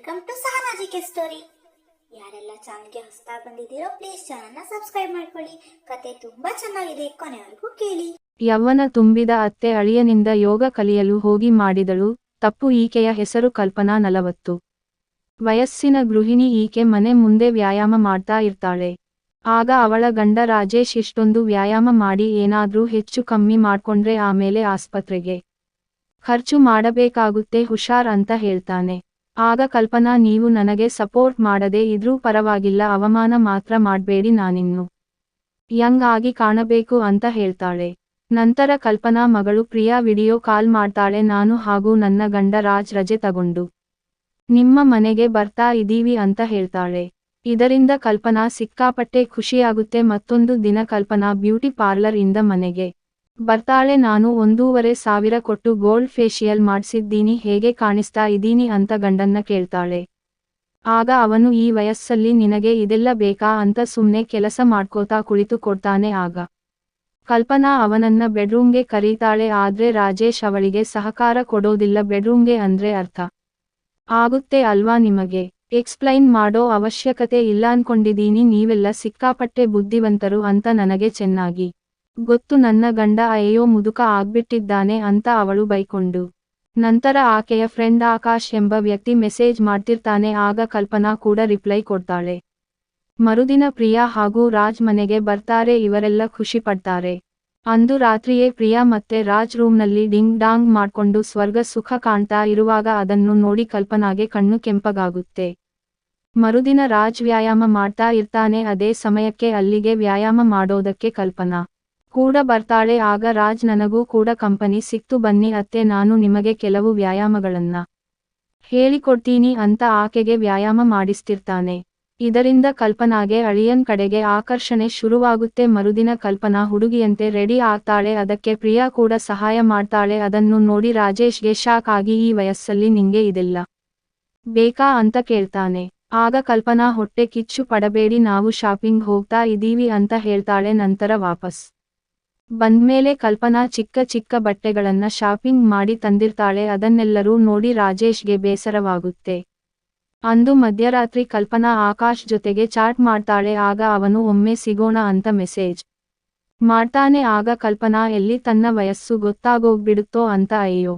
Welcome to ಸಹನಾಜಿಕೆ story ಯಾರೆಲ್ಲ ಚಾನಲ್ಗೆ ಹೊಸತಾ ಬಂದಿದ್ದೀರೋ please ಚಾನಲ್ನ ಸಬ್ಸ್ಕ್ರೈಬ್ ಮಾಡ್ಕೊಳ್ಳಿ. ಕತೆ ತುಂಬಾ ಚೆನ್ನಾಗಿದೆ, ಕೊನೆವರೆಗೂ ಕೇಳಿ. ಯವ್ವನ ತುಂಬಿದ ಅತ್ತೆ ಅಳಿಯನಿಂದ ಯೋಗ ಕಲಿಯಲು ಹೋಗಿ ಮಾಡಿದಳು ತಪ್ಪು ಈಕೆಯ ಹೆಸರು ಕಲ್ಪನಾ ನಲವತ್ತು. ವಯಸ್ಸಿನ ಗೃಹಿಣಿ ಈಕೆ ಮನೆ ಮುಂದೆ ವ್ಯಾಯಾಮ ಮಾಡ್ತಾ ಇರ್ತಾಳೆ. ಆಗ ಅವಳ ಗಂಡ ರಾಜೇಶ್ ಇಷ್ಟೊಂದು ವ್ಯಾಯಾಮ ಮಾಡಿ ಏನಾದ್ರೂ ಹೆಚ್ಚು ಕಮ್ಮಿ ಮಾಡ್ಕೊಂಡ್ರೆ ಆಮೇಲೆ ಆಸ್ಪತ್ರೆಗೆ. ಖರ್ಚು ಮಾಡಬೇಕಾಗುತ್ತೆ, ಹುಷಾರ್ ಅಂತ ಹೇಳ್ತಾನೆ. ಆಗ ಕಲ್ಪನಾ, ನೀವು ನನಗೆ ಸಪೋರ್ಟ್ ಮಾಡದೆ ಇದ್ರೂ ಪರವಾಗಿಲ್ಲ, ಅವಮಾನ ಮಾತ್ರ ಮಾಡ್ಬೇಡಿ ನಾನಿನ್ನು. ಯಂಗ್ ಆಗಿ ಕಾಣಬೇಕು ಅಂತ ಹೇಳ್ತಾಳೆ. ನಂತರ ಕಲ್ಪನಾ ಮಗಳು ಪ್ರಿಯಾ ವಿಡಿಯೋ ಕಾಲ್ ಮಾಡ್ತಾಳೆ, ನಾನು ಹಾಗೂ ನನ್ನ ಗಂಡ ರಾಜ್ ರಜೆ ತಗೊಂಡು. ನಿಮ್ಮ ಮನೆಗೆ ಬರ್ತಾ ಇದೀವಿ ಅಂತ ಹೇಳ್ತಾಳೆ. ಇದರಿಂದ ಕಲ್ಪನಾ ಸಿಕ್ಕಾಪಟ್ಟೆ ಖುಷಿಯಾಗುತ್ತೆ. ಮತ್ತೊಂದು ದಿನ ಕಲ್ಪನಾ ಬ್ಯೂಟಿ ಪಾರ್ಲರ್ ಇಂದ ಮನೆಗೆ ಬರ್ತಾಳೆ, ನಾನು ಒಂದೂವರೆ ಸಾವಿರ ಕೊಟ್ಟು ಗೋಲ್ಡ್ ಫೇಶಿಯಲ್ ಮಾಡಿಸಿದ್ದೀನಿ, ಹೇಗೆ ಕಾಣಿಸ್ತಾ ಇದೀನಿ ಅಂತ ಗಂಡನ್ನ ಕೇಳ್ತಾಳೆ. ಆಗ ಅವನು, ಈ ವಯಸ್ಸಲ್ಲಿ ನಿನಗೆ ಇದೆಲ್ಲ ಬೇಕಾ ಅಂತ ಸುಮ್ನೆ ಕೆಲಸ ಮಾಡ್ಕೋತಾ ಕುಳಿತು ಕೊಡ್ತಾನೆ ಆಗ. ಕಲ್ಪನಾ ಅವನನ್ನ ಬೆಡ್ರೂಮ್ಗೆ ಕರೀತಾಳೆ, ಆದ್ರೆ ರಾಜೇಶ್ ಅವಳಿಗೆ ಸಹಕಾರ ಕೊಡೋದಿಲ್ಲ ಬೆಡ್ರೂಮ್ಗೆ ಅಂದ್ರೆ ಅರ್ಥ. ಆಗುತ್ತೆ ಅಲ್ವಾ ನಿಮಗೆ? ಎಕ್ಸ್ಪ್ಲೈನ್ ಮಾಡೋ ಅವಶ್ಯಕತೆ ಇಲ್ಲ ಅನ್ಕೊಂಡಿದೀನಿ ನೀವೆಲ್ಲ ಸಿಕ್ಕಾಪಟ್ಟೆ ಬುದ್ಧಿವಂತರು ಅಂತ ನನಗೆ ಚೆನ್ನಾಗಿ. ಗೊತ್ತು ನನ್ನ ಗಂಡ ಅಯ್ಯೋ ಮುದುಕ ಆಗ್ಬಿಟ್ಟಿದ್ದಾನೆ ಅಂತ ಅವಳು ಬೈಕೊಂಡು. ನಂತರ ಆಕೆಯ ಫ್ರೆಂಡ್ ಆಕಾಶ್ ಎಂಬ ವ್ಯಕ್ತಿ ಮೆಸೇಜ್ ಮಾಡ್ತಿರ್ತಾನೆ, ಆಗ ಕಲ್ಪನಾ ಕೂಡ ರಿಪ್ಲೈ ಕೊಡ್ತಾಳೆ. ಮರುದಿನ ಪ್ರಿಯಾ ಹಾಗೂ ರಾಜ್ ಮನೆಗೆ ಬರ್ತಾರೆ, ಇವರೆಲ್ಲ ಖುಷಿ ಪಡ್ತಾರೆ ಅಂದು ರಾತ್ರಿಯೇ ಪ್ರಿಯಾ ಮತ್ತೆ ರಾಜ್ ರೂಮ್ನಲ್ಲಿ ಡಿಂಗ್ ಡಾಂಗ್ ಮಾಡ್ಕೊಂಡು ಸ್ವರ್ಗ ಸುಖ ಕಾಣ್ತಾ ಇರುವಾಗ ಅದನ್ನು ನೋಡಿ ಕಲ್ಪನಾಗೆ ಕಣ್ಣು ಕೆಂಪಗಾಗುತ್ತೆ. ಮರುದಿನ ರಾಜ್ ವ್ಯಾಯಾಮ ಮಾಡ್ತಾ ಇರ್ತಾನೆ, ಅದೇ ಸಮಯಕ್ಕೆ ಅಲ್ಲಿಗೆ ವ್ಯಾಯಾಮ ಮಾಡೋದಕ್ಕೆ ಕಲ್ಪನಾ. ಕೂಡ ಬರ್ತಾಳೆ, ಆಗ ರಾಜ್ ನನಗೂ ಕೂಡ ಕಂಪನಿ ಸಿಕ್ತು, ಬನ್ನಿ ಅತ್ತೆ, ನಾನು ನಿಮಗೆ ಕೆಲವು ವ್ಯಾಯಾಮಗಳನ್ನ ಹೇಳಿಕೊಡ್ತೀನಿ ಅಂತ ಆಕೆಗೆ ವ್ಯಾಯಾಮ ಮಾಡಿಸ್ತಿರ್ತಾನೆ. ಇದರಿಂದ ಕಲ್ಪನಾಗೆ ಅಳಿಯನ್ ಕಡೆಗೆ ಆಕರ್ಷಣೆ ಶುರುವಾಗುತ್ತೆ. ಮರುದಿನ ಕಲ್ಪನಾ ಹುಡುಗಿಯಂತೆ ರೆಡಿ ಆಗ್ತಾಳೆ, ಅದಕ್ಕೆ ಪ್ರಿಯಾ ಕೂಡ ಸಹಾಯ ಮಾಡ್ತಾಳೆ. ಅದನ್ನು ನೋಡಿ ರಾಜೇಶ್ಗೆ ಶಾಕ್ ಆಗಿ, ಈ ವಯಸ್ಸಲ್ಲಿ ನಿಂಗೆ ಇದೆಲ್ಲ ಬೇಕಾ ಅಂತ ಕೇಳ್ತಾನೆ. ಆಗ ಕಲ್ಪನಾ ಹೊಟ್ಟೆ ಕಿಚ್ಚು ಪಡಬೇಡಿ, ನಾವು ಶಾಪಿಂಗ್ ಹೋಗ್ತಾ ಇದ್ದೀವಿ ಅಂತ ಹೇಳ್ತಾಳೆ ನಂತರ ವಾಪಸ್. ಬಂದ್ಮೇಲೆ ಕಲ್ಪನಾ ಚಿಕ್ಕ ಚಿಕ್ಕ ಬಟ್ಟೆಗಳನ್ನ ಶಾಪಿಂಗ್ ಮಾಡಿ ತಂದಿರ್ತಾಳೆ, ಅದನ್ನೆಲ್ಲರೂ ನೋಡಿ ರಾಜೇಶ್ಗೆ ಬೇಸರವಾಗುತ್ತೆ. ಅಂದು ಮಧ್ಯರಾತ್ರಿ ಕಲ್ಪನಾ ಆಕಾಶ್ ಜೊತೆಗೆ ಚಾಟ್ ಮಾಡ್ತಾಳೆ, ಆಗ ಅವನು ಒಮ್ಮೆ ಸಿಗೋಣ ಅಂತ ಮೆಸೇಜ್ ಮಾಡ್ತಾನೆ, ಆಗ ಕಲ್ಪನಾ ಎಲ್ಲಿ ತನ್ನ ವಯಸ್ಸು ಗೊತ್ತಾಗೋಗ್ಬಿಡುತ್ತೋ ಅಂತ ಅಯ್ಯೋ,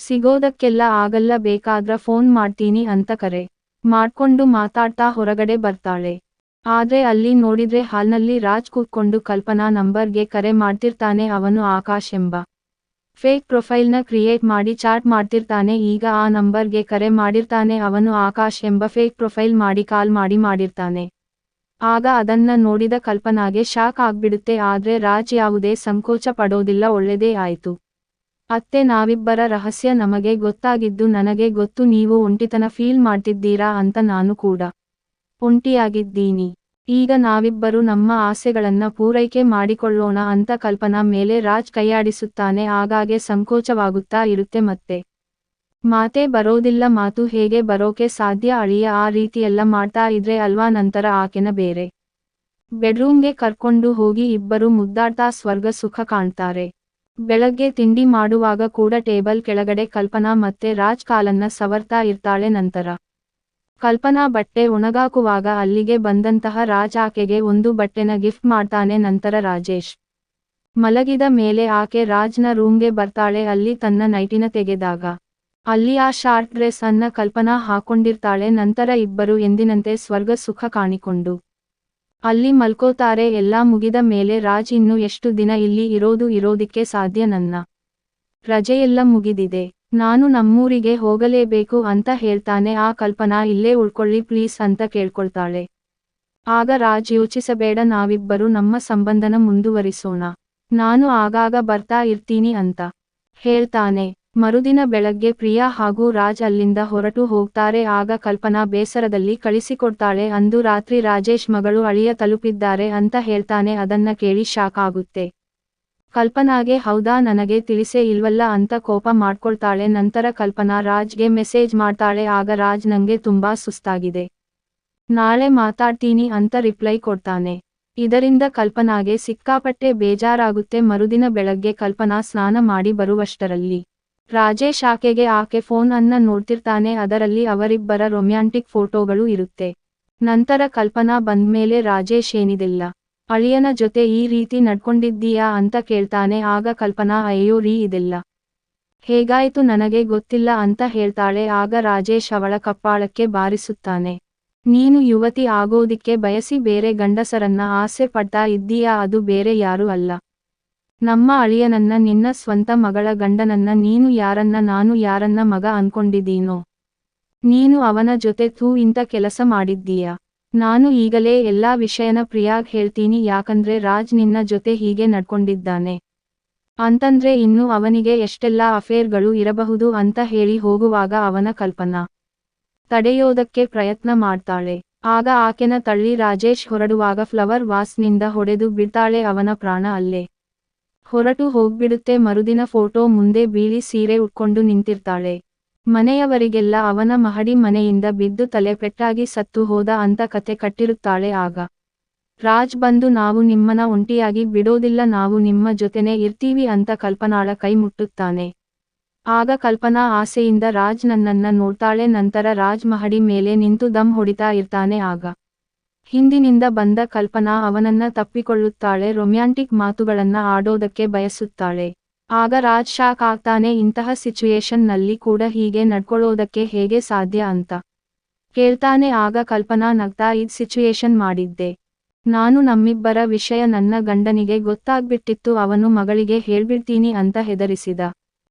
ಸಿಗೋದಕ್ಕೆಲ್ಲ ಆಗಲ್ಲ, ಬೇಕಾದ್ರ ಫೋನ್ ಮಾಡ್ತೀನಿ ಅಂತ ಕರೆ. ಮಾಡ್ಕೊಂಡು ಮಾತಾಡ್ತಾ ಹೊರಗಡೆ ಬರ್ತಾಳೆ. ಆದ್ರೆ ಅಲ್ಲಿ ನೋಡಿದ್ರೆ ಹಾಲ್ನಲ್ಲಿ ರಾಜ್ ಕೂತ್ಕೊಂಡು ಕಲ್ಪನಾ ನಂಬರ್ಗೆ ಕರೆ ಮಾಡ್ತಿರ್ತಾನೆ ಅವನು ಆಕಾಶ್ ಎಂಬ. ಫೇಕ್ ಪ್ರೊಫೈಲ್ನ ಕ್ರಿಯೇಟ್ ಮಾಡಿ ಚಾಟ್ ಮಾಡ್ತಿರ್ತಾನೆ ಈಗ ಆ ನಂಬರ್ಗೆ ಕರೆ ಮಾಡಿರ್ತಾನೆ ಅವನು ಆಕಾಶ್ ಎಂಬ ಫೇಕ್ ಪ್ರೊಫೈಲ್ ಮಾಡಿ ಕಾಲ್ ಮಾಡಿ ಮಾಡಿರ್ತಾನೆ. ಆಗ ಅದನ್ನ ನೋಡಿದ ಕಲ್ಪನಾಗೆ ಶಾಕ್ ಆಗ್ಬಿಡುತ್ತೆ ಆದ್ರೆ ರಾಜ್ ಯಾವುದೇ ಸಂಕೋಚ ಪಡೋದಿಲ್ಲ ಒಳ್ಳೆದೇ ಆಯಿತು. ಅತ್ತೆ ನಾವಿಬ್ಬರ ರಹಸ್ಯ ನಮಗೆ ಗೊತ್ತಾಗಿದ್ದು ನನಗೆ ಗೊತ್ತು ನೀವು ಒಂಟಿತನ ಫೀಲ್ ಮಾಡ್ತಿದ್ದೀರಾ ಅಂತ ನಾನು ಕೂಡ. ಒಂಟಿಯಾಗಿದ್ದೀನಿ ಈಗ ನಾವಿಬ್ಬರು ನಮ್ಮ ಆಸೆಗಳನ್ನ ಪೂರೈಕೆ ಮಾಡಿಕೊಳ್ಳೋಣ ಅಂತ ಕಲ್ಪನಾ ಮೇಲೆ ರಾಜ್ ಕೈಯಾಡಿಸುತ್ತಾನೆ. ಆಗಾಗೆ ಸಂಕೋಚವಾಗುತ್ತಾ ಇರುತ್ತೆ ಮತ್ತೆ. ಮಾತೇ ಬರೋದಿಲ್ಲ, ಮಾತು ಹೇಗೆ ಬರೋಕೆ ಸಾಧ್ಯ? ಅಳಿಯ, ಆ ರೀತಿಯೆಲ್ಲ ಮಾಡ್ತಾ ಇದ್ರೆ ಅಲ್ವಾ? ನಂತರ ಆಕೆನ ಬೇರೆ ಬೆಡ್ರೂಮ್ಗೆ ಕರ್ಕೊಂಡು ಹೋಗಿ ಇಬ್ಬರು ಮುದ್ದಾಡ್ತಾ ಸ್ವರ್ಗ ಸುಖ ಕಾಣ್ತಾರೆ. ಬೆಳಗ್ಗೆ ತಿಂಡಿ ಮಾಡುವಾಗ ಕೂಡ ಟೇಬಲ್ ಕೆಳಗಡೆ ಕಲ್ಪನಾ ಮತ್ತೆ ರಾಜ್ ಕಾಲನ್ನ ಸವರ್ತಾ ಇರ್ತಾಳೆ ನಂತರ. ಕಲ್ಪನಾ ಬಟ್ಟೆ ಒಣಗಾಕುವಾಗ ಅಲ್ಲಿಗೆ ಬಂದಂತಹ ರಾಜ್ ಆಕೆಗೆ ಒಂದು ಬಟ್ಟೆನ ಗಿಫ್ಟ್ ಮಾಡ್ತಾನೆ ನಂತರ ರಾಜೇಶ್. ಮಲಗಿದ ಮೇಲೆ ಆಕೆ ರಾಜ್ನ ರೂಮ್ಗೆ ಬರ್ತಾಳೆ ಅಲ್ಲಿ ತನ್ನ ನೈಟಿನ ತೆಗೆದಾಗ. ಅಲ್ಲಿ ಆ ಶಾರ್ಟ್ ಡ್ರೆಸ್ ಅನ್ನ ಕಲ್ಪನಾ ಹಾಕೊಂಡಿರ್ತಾಳೆ ನಂತರ ಇಬ್ಬರು ಎಂದಿನಂತೆ ಸ್ವರ್ಗ ಸುಖ ಕಾಣಿಕೊಂಡು. ಅಲ್ಲಿ ಮಲ್ಕೋತಾರೆ ಎಲ್ಲಾ ಮುಗಿದ ಮೇಲೆ ರಾಜ್ ಇನ್ನು ಎಷ್ಟು ದಿನ ಇಲ್ಲಿ ಇರೋದು ಇರೋದಿಕ್ಕೆ ಸಾಧ್ಯ ನನ್ನ. ರಜೆಯೆಲ್ಲ ಮುಗಿದಿದೆ. ನಾನು ನಮ್ಮೂರಿಗೆ ಹೋಗಲೇಬೇಕು ಅಂತ ಹೇಳ್ತಾನೆ. ಆ ಕಲ್ಪನಾ ಇಲ್ಲೇ ಉಳ್ಕೊಳ್ಳಿ ಪ್ಲೀಸ್ ಅಂತ ಕೇಳ್ಕೊಳ್ತಾಳೆ. ಆಗ ರಾಜ್ ಯೋಚಿಸಬೇಡ, ನಾವಿಬ್ಬರು ನಮ್ಮ ಸಂಬಂಧನ ಮುಂದುವರಿಸೋಣ. ನಾನು ಆಗಾಗ ಬರ್ತಾ ಇರ್ತೀನಿ ಅಂತ ಹೇಳ್ತಾನೆ. ಮರುದಿನ ಬೆಳಗ್ಗೆ ಪ್ರಿಯಾ ಹಾಗೂ ರಾಜ್ ಅಲ್ಲಿಂದ ಹೊರಟು ಹೋಗ್ತಾರೆ. ಆಗ ಕಲ್ಪನಾ ಬೇಸರದಲ್ಲಿ ಕಳಿಸಿಕೊಡ್ತಾಳೆ. ಅಂದು ರಾತ್ರಿ ರಾಜೇಶ್ ಮಗಳು ಅಳಿಯ ತಲುಪಿದ್ದಾರೆ ಅಂತ ಹೇಳ್ತಾನೆ. ಅದನ್ನ ಕೇಳಿ ಶಾಕ್ ಆಗುತ್ತೆ. ಕಲ್ಪನಾಗೆ, ಹೌದಾ, ನನಗೆ ತಿಳಿಸೇ ಇಲ್ವಲ್ಲ ಅಂತ ಕೋಪ ಮಾಡ್ಕೊಳ್ತಾಳೆ. ನಂತರ ಕಲ್ಪನಾ ರಾಜ್ಗೆ ಮೆಸೇಜ್ ಮಾಡ್ತಾಳೆ. ಆಗ ರಾಜ್ ನಂಗೆ ತುಂಬಾ ಸುಸ್ತಾಗಿದೆ. ನಾಳೆ ಮಾತಾಡ್ತೀನಿ ಅಂತ ರಿಪ್ಲೈ ಕೊಡ್ತಾನೆ. ಇದರಿಂದ ಕಲ್ಪನಾಗೆ ಸಿಕ್ಕಾಪಟ್ಟೆ ಬೇಜಾರಾಗುತ್ತೆ. ಮರುದಿನ ಬೆಳಗ್ಗೆ ಕಲ್ಪನಾ ಸ್ನಾನ ಮಾಡಿ ಬರುವಷ್ಟರಲ್ಲಿ ರಾಜೇಶ್ ಆಕೆಗೆ ಆಕೆ ಫೋನ್ ಅನ್ನ ನೋಡ್ತಿರ್ತಾನೆ. ಅದರಲ್ಲಿ ಅವರಿಬ್ಬರ ರೊಮ್ಯಾಂಟಿಕ್ ಫೋಟೋಗಳು ಇರುತ್ತೆ. ನಂತರ ಕಲ್ಪನಾ ಬಂದ್ಮೇಲೆ ರಾಜೇಶ್ ಏನಿದಿಲ್ಲ. ಅಳಿಯನ ಜೊತೆ ಈ ರೀತಿ ನಡ್ಕೊಂಡಿದ್ದೀಯಾ ಅಂತ ಕೇಳ್ತಾನೆ. ಆಗ ಕಲ್ಪನಾ, ಅಯ್ಯೋ ರೀ, ಇದೆಲ್ಲ. ಹೇಗಾಯ್ತು ನನಗೆ ಗೊತ್ತಿಲ್ಲ ಅಂತ ಹೇಳ್ತಾಳೆ. ಆಗ ರಾಜೇಶ್ ಅವಳ ಕಪ್ಪಾಳಕ್ಕೆ ಬಾರಿಸುತ್ತಾನೆ. ನೀನು ಯುವತಿ ಆಗೋದಿಕ್ಕೆ ಬಯಸಿ ಬೇರೆ ಗಂಡಸರನ್ನ ಆಸೆ ಪಡ್ತಾ ಇದ್ದೀಯಾ? ಅದು ಬೇರೆ ಯಾರೂ ಅಲ್ಲ. ನಮ್ಮ ಅಳಿಯನನ್ನ, ನಿನ್ನ ಸ್ವಂತ ಮಗಳ ಗಂಡನನ್ನ ನೀನು ಯಾರನ್ನ, ನಾನು ಯಾರನ್ನ ಮಗ ಅನ್ಕೊಂಡಿದ್ದೀನೋ? ನೀನು ಅವನ ಜೊತೆ ತೂ ಇಂಥ ಕೆಲಸ ಮಾಡಿದ್ದೀಯಾ? ನಾನು ಈಗಲೇ ಎಲ್ಲಾ ವಿಷಯನ ಪ್ರಿಯಾಗ್ ಹೇಳ್ತೀನಿ ಯಾಕಂದ್ರೆ ರಾಜ್ ನಿನ್ನ ಜೊತೆ ಹೀಗೆ ನಡ್ಕೊಂಡಿದ್ದಾನೆ. ಅಂತಂದ್ರೆ ಇನ್ನು ಅವನಿಗೆ ಎಷ್ಟೆಲ್ಲಾ ಅಫೇರ್ಗಳು ಇರಬಹುದು ಅಂತ ಹೇಳಿ ಹೋಗುವಾಗ ಅವನ ಕಲ್ಪನಾ. ತಡೆಯೋದಕ್ಕೆ ಪ್ರಯತ್ನ ಮಾಡ್ತಾಳೆ. ಆಗ ಆಕೆನ ತಳ್ಳಿ ರಾಜೇಶ್ ಹೊರಡುವಾಗ ಫ್ಲವರ್ ವಾಸ್ನಿಂದ ಹೊಡೆದು ಬಿಡ್ತಾಳೆ ಅವನ ಪ್ರಾಣ ಅಲ್ಲೇ. ಹೊರಟು ಹೋಗ್ಬಿಡುತ್ತೆ ಮರುದಿನ ಫೋಟೋ ಮುಂದೆ ಬೀಳಿ ಸೀರೆ ಉಟ್ಕೊಂಡು ನಿಂತಿರ್ತಾಳೆ. ಮನೆಯವರಿಗೆಲ್ಲ ಅವನ ಮಹಡಿ ಮನೆಯಿಂದ ಬಿದ್ದು ತಲೆ ಪೆಟ್ಟಾಗಿ ಸತ್ತು ಹೋದ ಅಂತ ಕತೆ ಕಟ್ಟಿರುತ್ತಾಳೆ ಆಗ. ರಾಜ್ ಬಂದು ನಾವು ನಿಮ್ಮನ ಒಂಟಿಯಾಗಿ ಬಿಡೋದಿಲ್ಲ, ನಾವು ನಿಮ್ಮ ಜೊತೆನೆ ಇರ್ತೀವಿ ಅಂತ ಕಲ್ಪನಾಳ ಕೈ ಮುಟ್ಟುತ್ತಾನೆ. ಆಗ ಕಲ್ಪನಾ ಆಸೆಯಿಂದ ರಾಜ್ ನನ್ನನ್ನ ನೋಡ್ತಾಳೆ, ನಂತರ ರಾಜ್ ಮಹಡಿ ಮೇಲೆ ನಿಂತು ದಮ್ ಹೊಡಿತಾ ಇರ್ತಾನೆ ಆಗ. ಹಿಂದಿನಿಂದ ಬಂದ ಕಲ್ಪನಾ ಅವನನ್ನ ತಪ್ಪಿಕೊಳ್ಳುತ್ತಾಳೆ, ರೊಮ್ಯಾಂಟಿಕ್ ಮಾತುಗಳನ್ನ ಆಡೋದಕ್ಕೆ ಬಯಸುತ್ತಾಳೆ. ಆಗ ರಾಜ್ ಶಾಕ್ ಆಗ್ತಾನೆ ಇಂತಹ ಸಿಚುಯೇಷನ್ನಲ್ಲಿ ಕೂಡ ಹೀಗೆ ನಡ್ಕೊಳ್ಳೋದಕ್ಕೆ ಹೇಗೆ ಸಾಧ್ಯ ಅಂತ ಕೇಳ್ತಾನೆ. ಆಗ ಕಲ್ಪನಾ ನಗ್ತಾ, ಇದ್ ಸಿಚುಯೇಷನ್ ಮಾಡಿದ್ದೆ. ನಾನು ನಮ್ಮಿಬ್ಬರ ವಿಷಯ ನನ್ನ ಗಂಡನಿಗೆ ಗೊತ್ತಾಗ್ಬಿಟ್ಟಿತ್ತು, ಅವನು ಮಗಳಿಗೆ ಹೇಳ್ಬಿಡ್ತೀನಿ ಅಂತ ಹೆದರಿಸಿದ.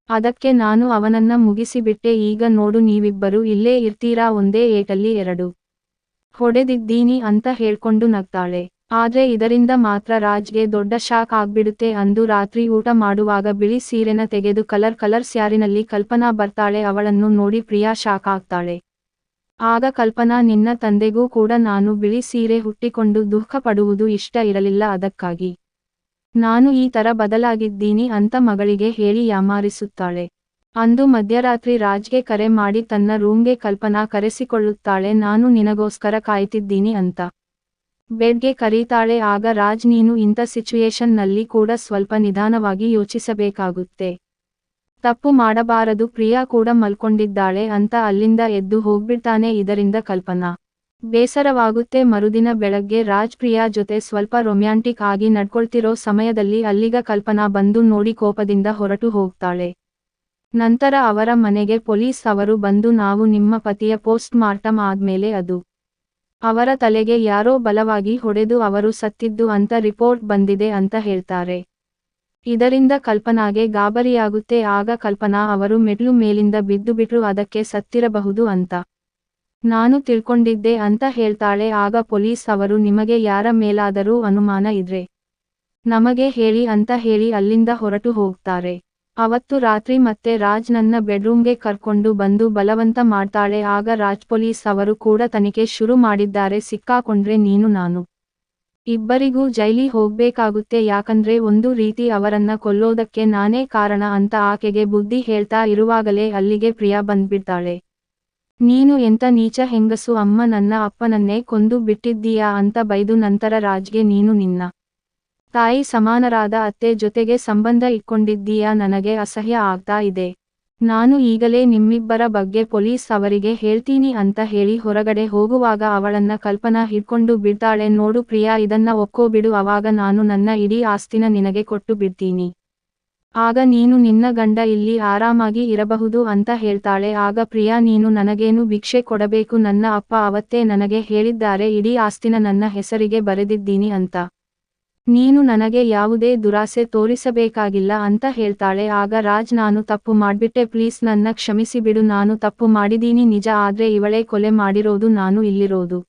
ಅದಕ್ಕೆ ನಾನು ಅವನನ್ನ ಮುಗಿಸಿಬಿಟ್ಟೆ, ಈಗ ನೋಡು ನೀವಿಬ್ಬರು ಇಲ್ಲೇ ಇರ್ತೀರಾ, ಒಂದೇ ಏಟಲ್ಲಿ ಎರಡು ಹೊಡೆದಿದ್ದೀನಿ ಅಂತ ಹೇಳ್ಕೊಂಡು ನಗ್ತಾಳೆ. ಆದ್ರೆ ಇದರಿಂದ ಮಾತ್ರ ರಾಜ್ಗೆ ದೊಡ್ಡ ಶಾಕ್ ಆಗ್ಬಿಡುತ್ತೆ ಅಂದು ರಾತ್ರಿ ಊಟ ಮಾಡುವಾಗ ಬಿಳಿ ಸೀರೆನ ತೆಗೆದು ಕಲರ್ ಕಲರ್ ಸ್ಯಾರಿನಲ್ಲಿ ಕಲ್ಪನಾ ಬರ್ತಾಳೆ, ಅವಳನ್ನು ನೋಡಿ ಪ್ರಿಯಾ ಶಾಕ್ ಆಗ್ತಾಳೆ. ಆಗ ಕಲ್ಪನಾ, ನಿನ್ನ ತಂದೆಗೂ ಕೂಡ ನಾನು ಬಿಳಿ ಸೀರೆ ಹುಟ್ಟಿಕೊಂಡು ದುಃಖ ಪಡುವುದು ಇಷ್ಟ ಇರಲಿಲ್ಲ, ಅದಕ್ಕಾಗಿ. ನಾನು ಈ ತರ ಬದಲಾಗಿದ್ದೀನಿ ಅಂತ ಮಗಳಿಗೆ ಹೇಳಿ ಯಾಮಾರಿಸುತ್ತಾಳೆ. ಅಂದು ಮಧ್ಯರಾತ್ರಿ ರಾಜ್ಗೆ ಕರೆ ಮಾಡಿ ತನ್ನ ರೂಮ್ಗೆ ಕಲ್ಪನಾ ಕರೆಸಿಕೊಳ್ಳುತ್ತಾಳೆ, ನಾನು ನಿನಗೋಸ್ಕರ ಕಾಯ್ತಿದ್ದೀನಿ ಅಂತ. ಬೆಡ್ಗೆ ಕರೀತಾಳೆ, ಆಗ ರಾಜ್ ನೀನು ಇಂಥ ಸಿಚುಯೇಷನ್ನಲ್ಲಿ ಕೂಡ ಸ್ವಲ್ಪ ನಿಧಾನವಾಗಿ ಯೋಚಿಸಬೇಕಾಗುತ್ತೆ. ತಪ್ಪು ಮಾಡಬಾರದು, ಪ್ರಿಯಾ ಕೂಡ ಮಲ್ಕೊಂಡಿದ್ದಾಳೆ ಅಂತ ಅಲ್ಲಿಂದ ಎದ್ದು ಹೋಗ್ಬಿಡ್ತಾನೆ ಇದರಿಂದ ಕಲ್ಪನಾ. ಬೇಸರವಾಗುತ್ತೆ, ಮರುದಿನ ಬೆಳಗ್ಗೆ ರಾಜ್ ಪ್ರಿಯಾ ಜೊತೆ ಸ್ವಲ್ಪ ರೊಮ್ಯಾಂಟಿಕ್ ಆಗಿ ನಡ್ಕೊಳ್ತಿರೋ ಸಮಯದಲ್ಲಿ ಅಲ್ಲಿಗ ಕಲ್ಪನಾ ಬಂದು ನೋಡಿ ಕೋಪದಿಂದ ಹೊರಟು ಹೋಗ್ತಾಳೆ. ನಂತರ ಅವರ ಮನೆಗೆ ಪೊಲೀಸ್ ಅವರು ಬಂದು, ನಾವು ನಿಮ್ಮ ಪತಿಯ ಪೋಸ್ಟ್ ಮಾರ್ಟಮ್ ಆದ್ಮೇಲೆ ಅದು ಅವರ ತಲೆಗೆ ಯಾರೋ ಬಲವಾಗಿ ಹೊಡೆದು ಅವರು ಸತ್ತಿದ್ದು ಅಂತ ರಿಪೋರ್ಟ್ ಬಂದಿದೆ ಅಂತ ಹೇಳ್ತಾರೆ. ಇದರಿಂದ ಕಲ್ಪನಾಗೆ ಗಾಬರಿಯಾಗುತ್ತೆ, ಆಗ ಕಲ್ಪನಾ ಅವರು ಮೆಟ್ಲು ಮೇಲಿಂದ ಬಿದ್ದು ಬಿಟ್ಟು ಅದಕ್ಕೆ ಸತ್ತಿರಬಹುದು ಅಂತ. ನಾನು ತಿಳ್ಕೊಂಡಿದ್ದೆ ಅಂತ ಹೇಳ್ತಾಳೆ, ಆಗ ಪೊಲೀಸ್ ಅವರು ನಿಮಗೆ ಯಾರ ಮೇಲಾದರೂ ಅನುಮಾನ ಇದ್ರೆ, ನಮಗೆ ಹೇಳಿ ಅಂತ ಹೇಳಿ ಅಲ್ಲಿಂದ ಹೊರಟು ಹೋಗ್ತಾರೆ. ಅವತ್ತು ರಾತ್ರಿ ಮತ್ತೆ ರಾಜ್ ನನ್ನ ಬೆಡ್ರೂಮ್ಗೆ ಕರ್ಕೊಂಡು ಬಂದು ಬಲವಂತ ಮಾಡ್ತಾಳೆ, ಆಗ ರಾಜ್ ಪೊಲೀಸ್ ಅವರು ಕೂಡ ತನಿಖೆ ಶುರು ಮಾಡಿದ್ದಾರೆ, ಸಿಕ್ಕಾಕೊಂಡ್ರೆ ನೀನು ನಾನು. ಇಬ್ಬರಿಗೂ ಜೈಲಿ ಹೋಗ್ಬೇಕಾಗುತ್ತೆ, ಯಾಕಂದ್ರೆ ಒಂದು ರೀತಿ ಅವರನ್ನ ಕೊಲ್ಲೋದಕ್ಕೆ ನಾನೇ ಕಾರಣ ಅಂತ ಆಕೆಗೆ ಬುದ್ಧಿ ಹೇಳ್ತಾ ಇರುವಾಗಲೇ ಅಲ್ಲಿಗೆ ಪ್ರಿಯಾ ಬಂದ್ಬಿಡ್ತಾಳೆ. ನೀನು ಎಂತ ನೀಚ ಹೆಂಗಸು, ಅಮ್ಮ ನನ್ನ ಅಪ್ಪನನ್ನೇ ಕೊಂದು ಬಿಟ್ಟಿದ್ದೀಯಾ ಅಂತ ಬೈದು ನಂತರ ರಾಜ್ಗೆ ನೀನು ನಿನ್ನ ತಾಯಿ ಸಮಾನರಾದ ಅತ್ತೆ ಜೊತೆಗೆ ಸಂಬಂಧ ಇಟ್ಕೊಂಡಿದ್ದೀಯಾ? ನನಗೆ ಅಸಹ್ಯ ಆಗ್ತಾ ಇದೆ. ನಾನು ಈಗಲೇ ನಿಮ್ಮಿಬ್ಬರ ಬಗ್ಗೆ ಪೊಲೀಸ್ ಅವರಿಗೆ ಹೇಳ್ತೀನಿ ಅಂತ ಹೇಳಿ ಹೊರಗಡೆ ಹೋಗುವಾಗ ಅವಳನ್ನ ಕಲ್ಪನಾ ಹಿಡ್ಕೊಂಡು ಬಿಡ್ತಾಳೆ. ನೋಡು ಪ್ರಿಯಾ, ಇದನ್ನ ಒಕ್ಕೋಬಿಡು ಅವಾಗ ನಾನು ನನ್ನ ಇಡೀ ಆಸ್ತಿನ ನಿನಗೆ ಕೊಟ್ಟು ಬಿಡ್ತೀನಿ. ಆಗ ನೀನು ನಿನ್ನ ಗಂಡ ಇಲ್ಲಿ ಆರಾಮಾಗಿ ಇರಬಹುದು ಅಂತ ಹೇಳ್ತಾಳೆ. ಆಗ ಪ್ರಿಯಾ, ನೀನು ನನಗೇನು ಭಿಕ್ಷೆ ಕೊಡಬೇಕು? ನನ್ನ ಅಪ್ಪ ಅವತ್ತೇ ನನಗೆ ಹೇಳಿದ್ದಾರೆ, ಇಡೀ ಆಸ್ತಿನ ನನ್ನ ಹೆಸರಿಗೆ ಬರೆದಿದ್ದೀನಿ ಅಂತ. ನೀನು ನನಗೆ ಯಾವುದೇ ದುರಾಸೆ ತೋರಿಸಬೇಕಾಗಿಲ್ಲ ಅಂತ ಹೇಳ್ತಾಳೆ, ಆಗ ರಾಜ್, ನಾನು ತಪ್ಪು ಮಾಡ್ಬಿಟ್ಟೆ, ಪ್ಲೀಸ್ ನನ್ನ ಕ್ಷಮಿಸಿ ಬಿಡು, ನಾನು ತಪ್ಪು ಮಾಡಿದೀನಿ, ನಿಜ ಆದ್ರೆ ಇವಳೇ ಕೊಲೆ ಮಾಡಿರೋದು, ನಾನು ಇಲ್ಲಿರೋದು.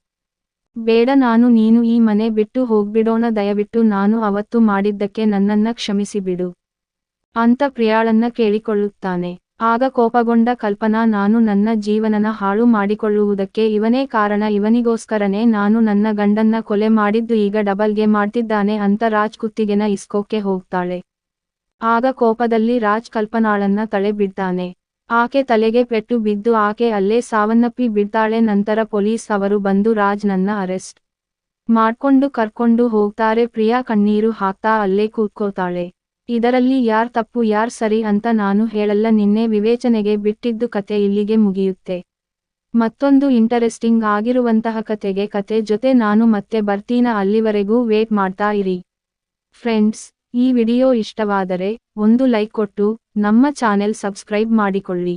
ಬೇಡ, ನಾನು, ನೀನು ಈ ಮನೆ ಬಿಟ್ಟು ಹೋಗ್ಬಿಡೋಣ, ದಯವಿಟ್ಟು ನಾನು ಅವತ್ತು ಮಾಡಿದ್ದಕ್ಕೆ ನನ್ನನ್ನ ಕ್ಷಮಿಸಿ ಬಿಡು, ಅಂತ ಪ್ರಿಯಾಳನ್ನ ಕೇಳಿಕೊಳ್ಳುತ್ತಾನೆ. ಆಗ ಕೋಪಗೊಂಡ ಕಲ್ಪನಾ, ನಾನು ನನ್ನ ಜೀವನನ ಹಾಳು ಮಾಡಿಕೊಳ್ಳುವುದಕ್ಕೆ ಇವನೇ ಕಾರಣ, ಇವನಿಗೋಸ್ಕರನೇ ನಾನು ನನ್ನ ಗಂಡನ್ನ ಕೊಲೆ ಮಾಡಿದ್ದು, ಈಗ ಡಬಲ್ಗೆ ಮಾಡ್ತಿದ್ದಾನೆ ಅಂತ ರಾಜ್ ಕುತ್ತಿಗೆನ ಇಸ್ಕೋಕೆ ಹೋಗ್ತಾಳೆ. ಆಗ ಕೋಪದಲ್ಲಿ ರಾಜ್ ಕಲ್ಪನಾಳನ್ನ ತಳೆ ಬಿಡ್ತಾನೆ. ಆಕೆ ತಲೆಗೆ ಪೆಟ್ಟು ಬಿದ್ದು ಆಕೆ ಅಲ್ಲೇ ಸಾವನ್ನಪ್ಪಿ ಬಿಡ್ತಾಳೆ, ನಂತರ ಪೊಲೀಸ್ ಅವರು ಬಂದು ರಾಜ್ ನನ್ನ ಅರೆಸ್ಟ್ ಮಾಡ್ಕೊಂಡು ಕರ್ಕೊಂಡು ಹೋಗ್ತಾರೆ, ಪ್ರಿಯಾ ಕಣ್ಣೀರು ಹಾಕ್ತಾ ಅಲ್ಲೇ ಕೂತ್ಕೋತಾಳೆ. ಇದರಲ್ಲಿ ಯಾರ್ ತಪ್ಪು ಯಾರ್ ಸರಿ ಅಂತ ನಾನು ಹೇಳಲ್ಲ, ನಿನ್ನೆ ವಿವೇಚನೆಗೆ ಬಿಟ್ಟಿದ್ದು ಕತೆ ಇಲ್ಲಿಗೆ ಮುಗಿಯುತ್ತೆ. ಮತ್ತೊಂದು ಇಂಟರೆಸ್ಟಿಂಗ್ ಆಗಿರುವಂತಹ ಕತೆಗೆ ಕತೆ ಜೊತೆ ನಾನು ಮತ್ತೆ ಬರ್ತೀನ, ಅಲ್ಲಿವರೆಗೂ ವೇಟ್ ಮಾಡ್ತಾ ಇರಿ. ಫ್ರೆಂಡ್ಸ್ ಈ ವಿಡಿಯೋ ಇಷ್ಟವಾದರೆ ಒಂದು ಲೈಕ್ ಕೊಟ್ಟು, ನಮ್ಮ ಚಾನೆಲ್ ಸಬ್ಸ್ಕ್ರೈಬ್ ಮಾಡಿಕೊಳ್ಳಿ.